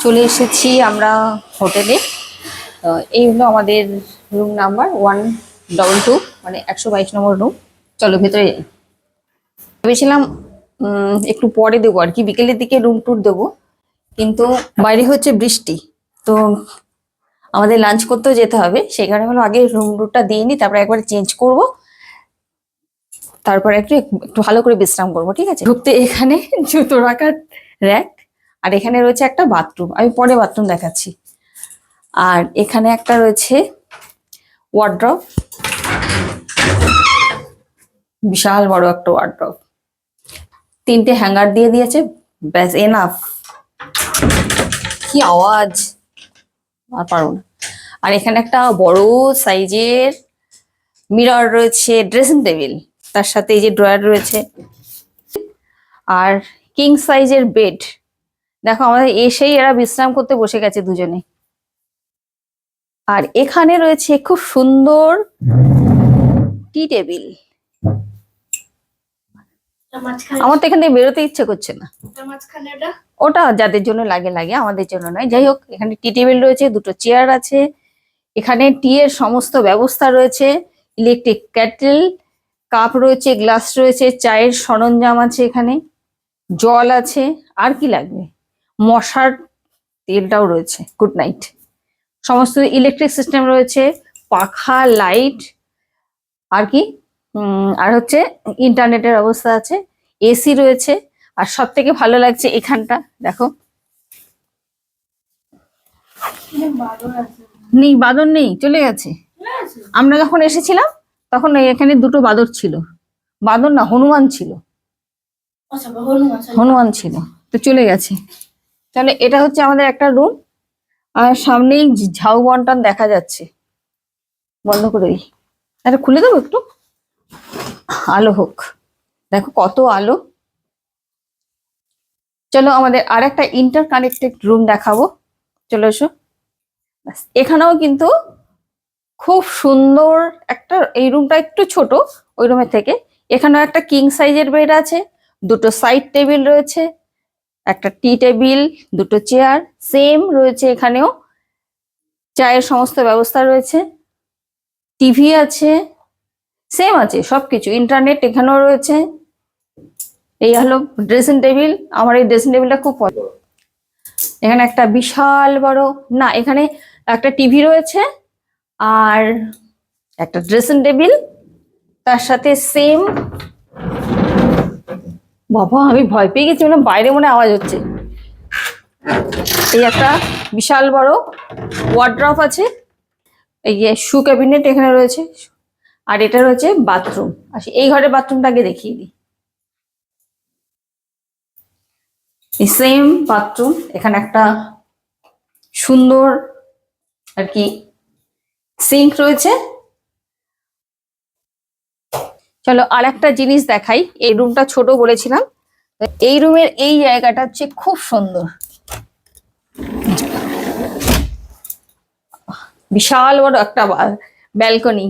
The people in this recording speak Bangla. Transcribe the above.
চলে এসেছি আমরা হোটেলে। এই হলো আমাদের room number one double two মানে একশো বাইশ নম্বর রুম চলো ভেতরে ভেবেছিলাম একটু পরে দেবো আর কি, বিকেলের দিকে রুম ট্যুর দেবো। কিন্তু বাইরে হচ্ছে বৃষ্টি, তো আমাদের লাঞ্চ করতেও যেতে হবে। সেই কারণে হলো আগে রুম ট্যুরটা দিয়ে নিই, তারপরে একবার চেঞ্জ করব। তারপরে একটু একটু ভালো করে বিশ্রাম করব, ঠিক আছে? ঢুকতে এখানে জুতো রাখার র্যাক আর এখানে রয়েছে একটা বাথরুম আমি পরে বাথরুম দেখাচ্ছি। আর এখানে একটা রয়েছে ওয়ার্ড্রপ বিশাল বড় একটা ওয়ার্ড্রপ তিনটে হ্যাঙ্গার দিয়ে দিয়েছে। ব্যাস এনাফ কি আওয়াজ? আর পারব না। আর এখানে একটা বড় সাইজের মিরর রয়েছে ড্রেসিং টেবিল তার সাথে এই যে ড্রয়ার রয়েছে। আর কিং সাইজের বেড দেখো আমাদের এসেই এরা বিশ্রাম করতে বসে গেছে দুজনে। আর এখানে রয়েছে খুব সুন্দর টি টেবিল। আমার তো এখান থেকে বেরোতে ইচ্ছে করছে না। ওটা যাদের জন্য লাগে লাগে আমাদের জন্য নয়। যাই হোক এখানে টি টেবিল রয়েছে দুটো চেয়ার আছে। এখানে টি এর সমস্ত ব্যবস্থা রয়েছে। ইলেকট্রিক ক্যাটেল কাপ রয়েছে গ্লাস রয়েছে চায়ের সরঞ্জাম আছে এখানে জল আছে। আর কি লাগবে? মশার তেলটাও রয়েছে। গুড নাইট সমস্ত ইলেকট্রিক সিস্টেম রয়েছে পাখা লাইট আর কি? আর হচ্ছে ইন্টারনেটের অবস্থা আছে এসি রয়েছে আর সব থেকে ভালো লাগছে এখানটা দেখো। নেই বাদর নেই চলে গেছে। আমরা যখন এসেছিলাম তখন এখানে দুটো বাদর ছিল। বাদর না হনুমান ছিল। আচ্ছা। হনুমান ছিল তো চলে গেছে। তাহলে এটা হচ্ছে আমাদের একটা রুম আর সামনেই ঝাউ বন্টন দেখা যাচ্ছে। বন্ধ করে দিই। এটা খুলে দেবো একটু? আলো হোক। দেখো কত আলো। চলো আমাদের আর একটা ইন্টার কানেক্টেড রুম দেখাবো। চলো এসো। এখানেও কিন্তু খুব সুন্দর একটা, এই রুমটা একটু ছোট, ওই রুমের থেকে। এখানেও একটা কিং সাইজের বেড আছে, দুটো সাইড টেবিল রয়েছে একটা টি টেবিল, দুটো চেয়ার, সেম রয়েছে এখানেও। চায়ের সমস্ত ব্যবস্থা রয়েছে। টিভি আছে, সেম আছে, সবকিছু। ইন্টারনেট এখানেও রয়েছে। এই হলো ড্রেসিং টেবিল আমার এই ড্রেসিং টেবিলটা খুব এখানে একটা বিশাল বড়, না, এখানে একটা টিভি রয়েছে আর একটা ড্রেসিং টেবিল তার সাথে সেম বাবা, আমি ভয় পেয়ে গেছি মানে বাইরে মনে আওয়াজ হচ্ছে। এই একটা বিশাল বড় ওয়ার্ড্রপ আছে। এই যে শু ক্যাবিনেট এখানে রয়েছে, আর এটা রয়েছে বাথরুম আচ্ছা এই ঘরের বাথরুমটা আগে দেখিয়ে দিই। সেম বাথরুম এখানে একটা সুন্দর আর কি সিঙ্ক রয়েছে। চলো আর একটা জিনিস দেখাই। এই রুমটা ছোট বলেছিলাম। এই রুমের এই জায়গাটা হচ্ছে খুব সুন্দর। বিশাল বড় একটা ব্যালকনি